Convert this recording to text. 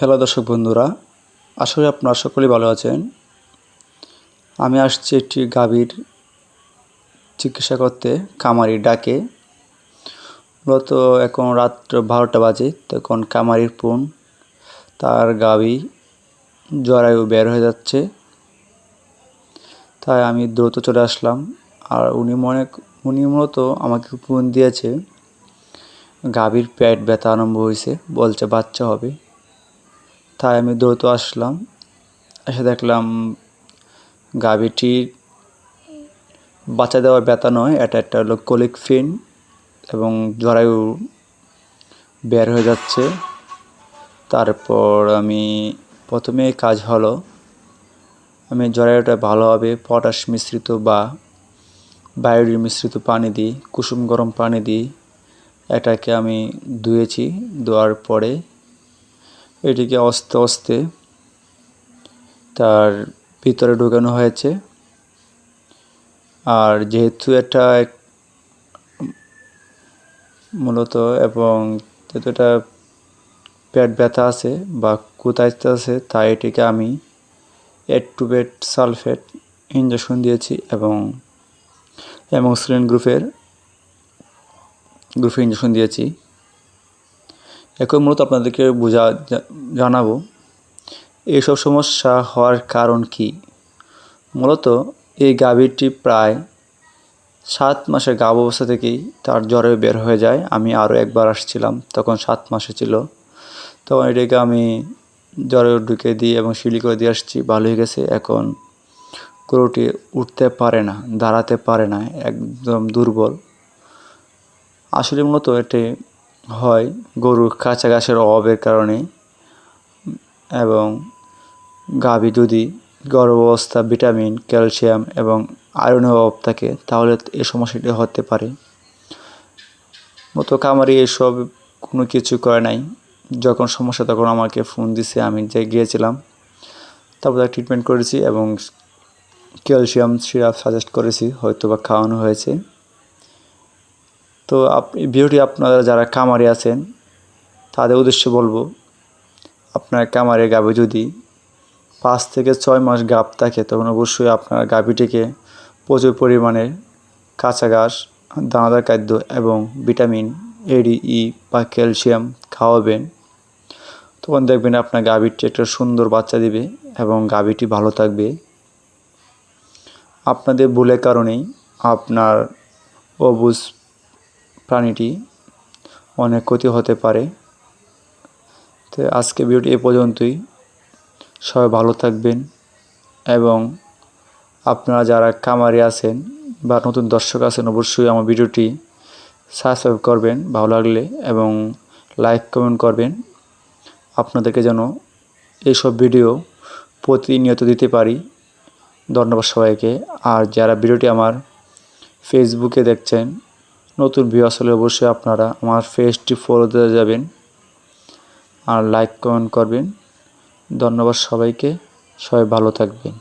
Hello দর্শক বন্ধুরা, আশা করি আপনারা সকলেই ভালো আছেন। আমি আসছি একটি গাভীর চিকিৎসা করতে কামারি ডাকে। মূলত এখন রাত্র বারোটা বাজে, তখন কামারির পুন তার গাভী জরায়ু বের হয়ে যাচ্ছে। তাই আমি দ্রুত চলে আসলাম, আর উনি মনে, উনি মূলত আমাকে ফোন দিয়েছে। গাভীর পেট ব্যথা আরম্ভ হয়েছে, বলছে বাচ্চা হবে। তাই আমি দ্রুত আসলাম। এসে দেখলাম গাভীটির বাচ্চা দেওয়ার ব্যথা নয়, এটা একটা হলো কলিক ফিন এবং জরায়ু বের হয়ে যাচ্ছে। তারপর আমি প্রথমে কাজ হলো আমি জরায়ুটা ভালোভাবে পটাশ মিশ্রিত বা বায়োডিন মিশ্রিত পানি দিই, কুসুম গরম পানি দিই। এটাকে আমি ধুয়েছি, ধোয়ার পরে এটিকে আস্তে আস্তে তার ভিতরে ঢোকানো হয়েছে। আর যেহেতু এটা মূলত এবং যেহেতু এটা পেট ব্যথা আছে বা কুতাইতে আছে, তাই এটিকে আমি এট্টুবেট সালফেট ইঞ্জেকশন দিয়েছি এবং অ্যামোক্সিলিন গ্রুপের গ্রুপে ইঞ্জেকশন দিয়েছি। এখন মূলত আপনাদেরকে বোঝা জানাব। এইসব সমস্যা হওয়ার কারণ কি? মূলত এই গাভীরটি প্রায় সাত মাসের গাভ অবস্থা থেকেই তার জ্বরে বের হয়ে যায়। আমি আরও একবার আসছিলাম, তখন সাত মাসে ছিল। তখন এটাকে আমি জ্বরে ঢুকে দিই এবং শিলি করে দিয়ে আসছি, ভালো হয়ে গেছে। এখন গরুটি উঠতে পারে না, দাঁড়াতে পারে না, একদম দুর্বল। আসলে মূলত এটি হয় গরুর কাঁচা ঘাসের অভাবের কারণে এবং গাভী যদি গর্ভ অবস্থা ভিটামিন, ক্যালসিয়াম এবং আয়রনের অভাব থাকে, তাহলে এই সমস্যাটি হতে পারে। মতো কামারি এসব কোনো কিছু করে নাই। যখন সমস্যা তখন আমাকে ফোন দিছে, আমি যে গিয়েছিলাম, তারপর ট্রিটমেন্ট করেছি এবং ক্যালসিয়াম সিরাপ সাজেস্ট করেছি হয়তো বা খাওয়ানো হয়েছে। তো ভিডিওটি আপনারা যারা কামারে আছেন, তাদের উদ্দেশ্যে বলব, আপনার কামারে গাভী যদি পাঁচ থেকে ছয় মাস গাভ থাকে, তখন অবশ্যই আপনার গাভীটিকে প্রচুর পরিমাণে কাঁচা ঘাস, দানাদার খাদ্য এবং ভিটামিন এডি ই বা ক্যালসিয়াম খাওয়াবেন। তখন দেখবেন আপনার গাভীরটি একটা সুন্দর বাচ্চা দিবে এবং গাভীটি ভালো থাকবে। আপনাদের ভুলের কারণেই আপনার অবুজ প্রাণীটি অনেক ক্ষতি হতে পারে। তো আজকে ভিডিওটি এ পর্যন্তই। সবাই ভালো থাকবেন এবং আপনারা যারা কামারে আছেন বা নতুন দর্শক আছেন, অবশ্যই আমার ভিডিওটি সাবস্ক্রাইব করবেন ভালো লাগলে এবং লাইক কমেন্ট করবেন। আপনাদেরকে যেন এইসব ভিডিও প্রতিনিয়ত দিতে পারি। ধন্যবাদ সবাইকে। আর যারা ভিডিওটি আমার ফেসবুকে দেখছেন নতুন ভিউ আসলে অবশ্যই আপনারা আমার ফেসটি ফলো দিয়ে যাবেন আর লাইক কমেন্ট করবেন। ধন্যবাদ সবাইকে। সবাই ভালো থাকবেন।